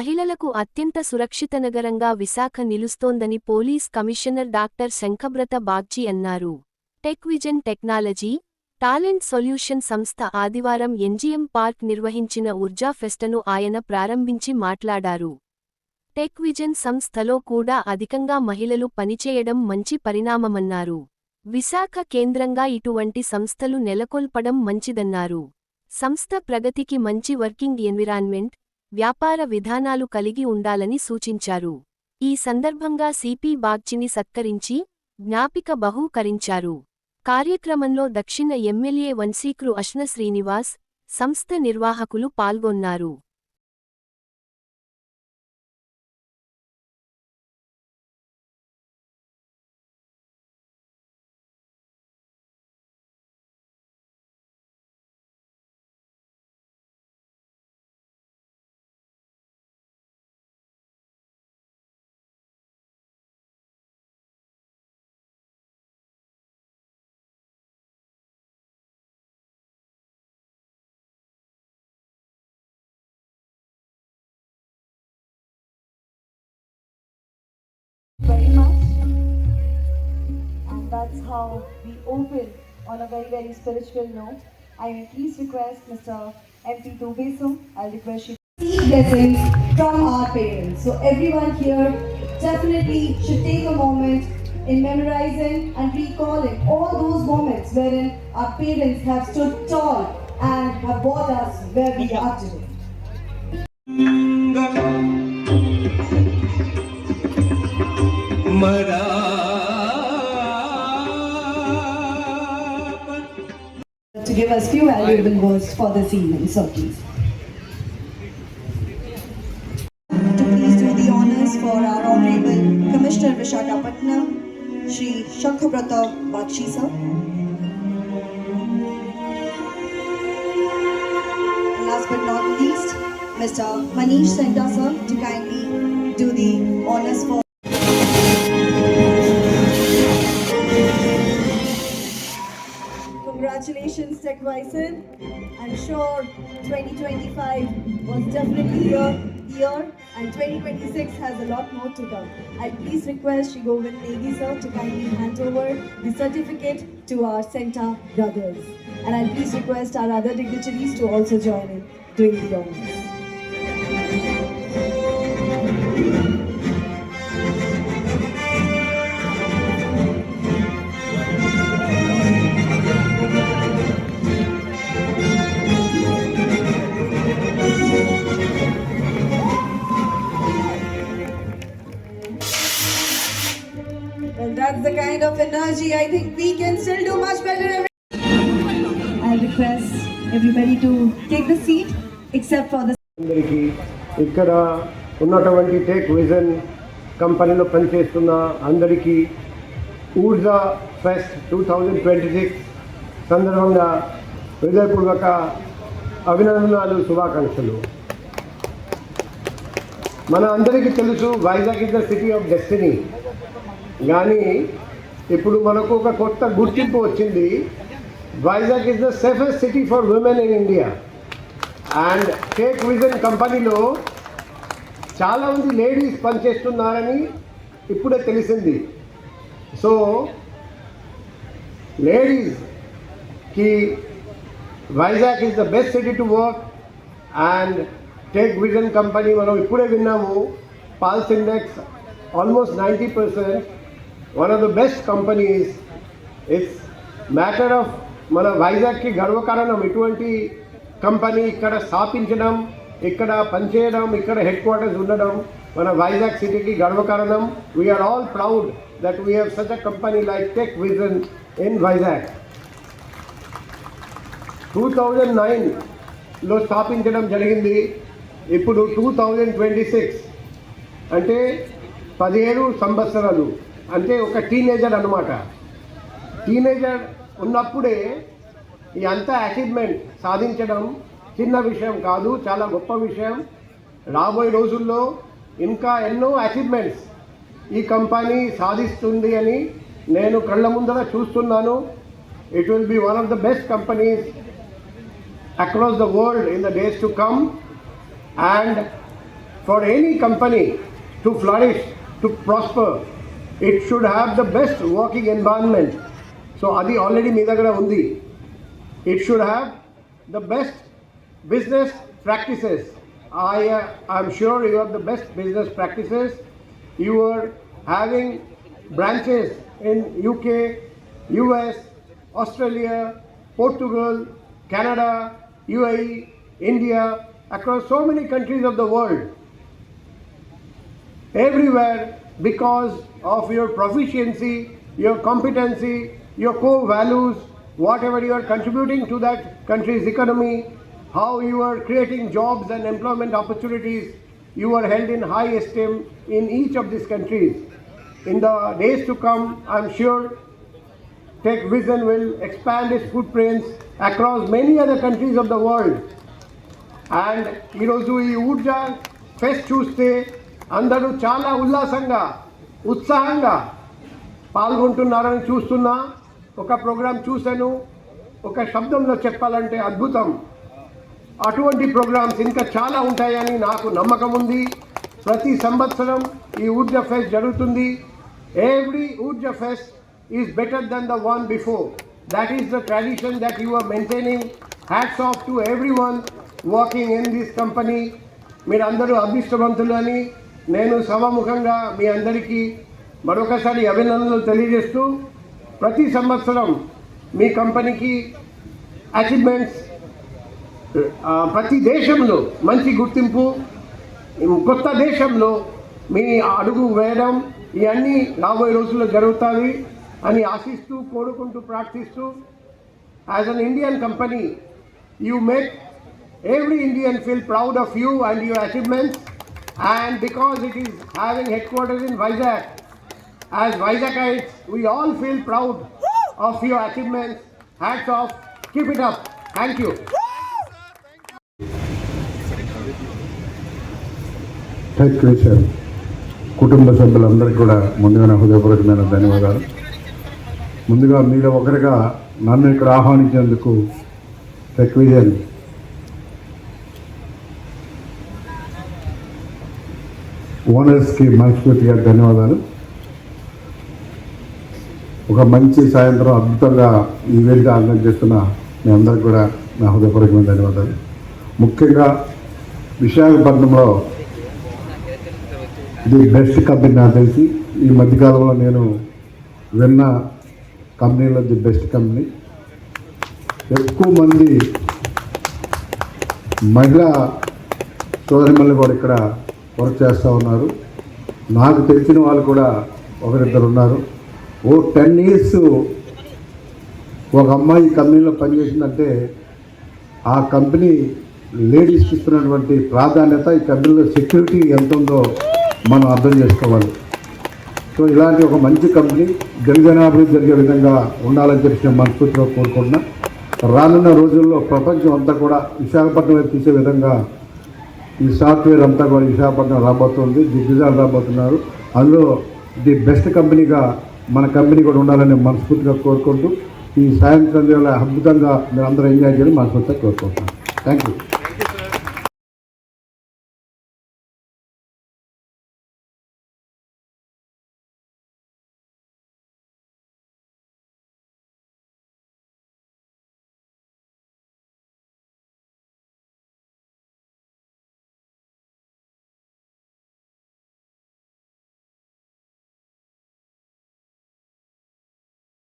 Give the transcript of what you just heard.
మహిళలకు అత్యంత సురక్షిత నగరంగా Visakha నిలుస్తోందని police commissioner doctor Shankhabrata Bagchi అన్నారు. Tech vision technology talent solution సంస్థ ఆదివారం ఎన్జీఎం పార్క్ నిర్వహించిన ఊర్జా ఫెస్టను ఆయన ప్రారంభించి మాట్లాడారు. టెక్ విజన్ సంస్థలో కూడా అధికంగా మహిళలు పనిచేయడం మంచి పరిణామమన్నారు. విశాఖ కేంద్రంగా ఇటువంటి సంస్థలు నెలకొల్పడం మంచిదన్నారు. సంస్థ ప్రగతికి మంచి వర్కింగ్ ఎన్విరాన్మెంట్ వ్యాపార విధానాలు కలిగి ఉండాలని సూచించారు. ఈ సందర్భంగా సిపి బాగ్చిని సత్కరించి జ్ఞాపిక బహూకరించారు. కార్యక్రమంలో దక్షిణ ఎమ్మెల్యే వంశీక్రు అష్ణ శ్రీనివాస్ సంస్థ నిర్వాహకులు పాల్గొన్నారు. That's how we open on a very, very spiritual note. I please request Mr. MP Tobesum, I'll request you. Blessings from our parents. So everyone here definitely should take a moment in memorizing and recalling all those moments wherein our parents have stood tall and have brought us where we are today. To give us few valuable words for this evening, so please. to please do the honors for our Honorable Commissioner Vishakhapatnam, Shri Shankhabrata Bakshi sir. And last but not least, Mr. Manish Senda sir to kindly do the honors for Congratulations, Tech Bison. I'm sure 2025 was definitely your year and 2026 has a lot more to come. I'll please request Shri Govind Negi sir to kindly hand over the certificate to our Center brothers. And I'll please request our other dignitaries to also join in doing the honors. Energy I think we can still do much better. I'll request everybody to take the seat except for the అందరికీ ఇక్కడ ఉన్నటువంటి tech vision కంపెనీలో పనిచేస్తున్న అందరికీ Urja fest two thousand twenty six సందర్భంగా హృదయపూర్వక అభినందనలు శుభాకాంక్షలు మన అందరికీ తెలుసు Vizag is the city of destiny కానీ ఇప్పుడు మనకు ఒక కొత్త గుర్తింపు వచ్చింది. Vizag is the safest city for women in India and tech vision కంపెనీలో చాలామంది లేడీస్ పనిచేస్తున్నారని ఇప్పుడే తెలిసింది. సో లేడీస్కి Vizag is the best city to work and tech vision company మనం ఇప్పుడే విన్నాము. Paul's index almost ninety percent one of the best companies it's matter of మన వైజాగ్కి గర్వకారణం ఇటువంటి కంపెనీ ఇక్కడ స్థాపించడం ఇక్కడ పనిచేయడం ఇక్కడ హెడ్ క్వార్టర్స్ ఉండడం మన వైజాగ్ సిటీకి గర్వకారణం we're all proud that we have such a company like tech vision in Vizag two thousand నైన్లో స్థాపించడం జరిగింది. ఇప్పుడు టూ థౌజండ్ ట్వంటీ సిక్స్ అంటే పదిహేడు సంవత్సరాలు. అంటే ఒక టీనేజర్ అనమాట టీనేజర్ ఉన్నప్పుడే ఈ అంతా అచీవ్మెంట్ సాధించడం చిన్న విషయం కాదు చాలా గొప్ప విషయం. రాబోయే రోజుల్లో ఇంకా ఎన్నో అచీవ్మెంట్స్ ఈ కంపెనీ సాధిస్తుంది అని నేను కళ్ళ ముందర చూస్తున్నాను. It will be one of the best companies across the world in the days to come and for any company to flourish to prosper it should have the best working environment. So అది already మీ దగ్గర ఉంది it should have the best business practices. I uh, am sure you have the best business practices. You are having branches in UK, US, Australia, Portugal, Canada, UAE, India, across so many countries of the world. Everywhere because of your proficiency, your competency, your core values, whatever you are contributing to that country's economy, how you are creating jobs and employment opportunities, you are held in high esteem in each of these countries. In the days to come, I'm sure Tech Vision will expand its footprints across many other countries of the world. And ఈరోజు ఈ Urja pest చూస్తే అందరూ చాలా ఉల్లాసంగా ఉత్సాహంగా పాల్గొంటున్నారని చూస్తున్నా. ఒక programme చూశాను. ఒక శబ్దంలో చెప్పాలంటే అద్భుతం. అటువంటి ప్రోగ్రామ్స్ ఇంకా చాలా ఉంటాయని నాకు నమ్మకం ఉంది. ప్రతి సంవత్సరం ఈ ఊర్జా ఫెస్ట్ జరుగుతుంది. Every Urja fest is better then the one before that is the tradition that you are maintaining hats off to everyone working in this company మీరందరూ అదృష్టవంతులు అని నేను సభాముఖంగా మీ అందరికీ మరొకసారి అభినందనలు తెలియజేస్తూ ప్రతి సంవత్సరం మీ కంపెనీకి అచీవ్మెంట్స్ ప్రతి దేశంలో మంచి గుర్తింపు కొత్త దేశంలో మీ అడుగు వేయడం ఇవన్నీ రాబోయే రోజుల్లో జరుగుతాయి అని ఆశిస్తూ కోరుకుంటూ ప్రార్థిస్తూ as an Indian company you make every Indian feel proud of you and your achievements and because it is having headquarters in Vizag as Vizagites we all feel proud of your achievements hats off keep it up thank you thank you sir కుటుంబ సభ్యులందరికీ కూడా ముందుగా హృదయపూర్వకమైన ధన్యవాదాలు ముందుగా మీలో ఒకరిగా నన్ను ఇక్కడ ఆహ్వానించేందుకు టెక్విజన్ ఓనర్స్కి మనస్ఫూర్తిగా ధన్యవాదాలు. ఒక మంచి సాయంత్రం అద్భుతంగా ఈ వేదిక ఆర్గనైజ్ చేస్తున్న మీ అందరికి కూడా నా హృదయపూర్వకమైన ధన్యవాదాలు. ముఖ్యంగా విశాఖపట్నంలో ఇది బెస్ట్ కంపెనీ నాకు తెలిసి. ఈ మధ్యకాలంలో నేను విన్న కంపెనీలో ది బెస్ట్ కంపెనీ. ఎక్కువ మంది మహిళా సోదరిమల్ని కూడా ఇక్కడ వర్క్ చేస్తూ ఉన్నారు. నాకు తెలిసిన వాళ్ళు కూడా ఒకరిద్దరు ఉన్నారు. ఓ టెన్ ఇయర్స్ ఒక అమ్మాయి కంపెనీలో పనిచేసిందంటే ఆ కంపెనీ లేడీస్కి ఇస్తున్నటువంటి ప్రాధాన్యత ఈ కంపెనీలో సెక్యూరిటీ ఎంత ఉందో మనం అర్థం చేసుకోవాలి. సో ఇలాంటి ఒక మంచి కంపెనీ జనజనాభివృద్ధి జరిగే విధంగా ఉండాలని చెప్పి నేను మనస్ఫూర్తిగా కోరుకుంటున్నా. రానున్న రోజుల్లో ప్రపంచం అంతా కూడా విశాఖపట్నం వైపు తీసే విధంగా ఈ సాఫ్ట్వేర్ అంతా కూడా విశాఖపట్నం రాబోతుంది దిగ్గుజాలు రాబోతున్నారు. అందులో ది బెస్ట్ కంపెనీగా మన కంపెనీ కూడా ఉండాలని మనస్ఫూర్తిగా కోరుకుంటూ ఈ సాయంత్రం వేళ అద్భుతంగా మీరు అందరూ ఎంజాయ్ చేయాలని మనస్ఫూర్తిగా కోరుకుంటున్నాను. Thank you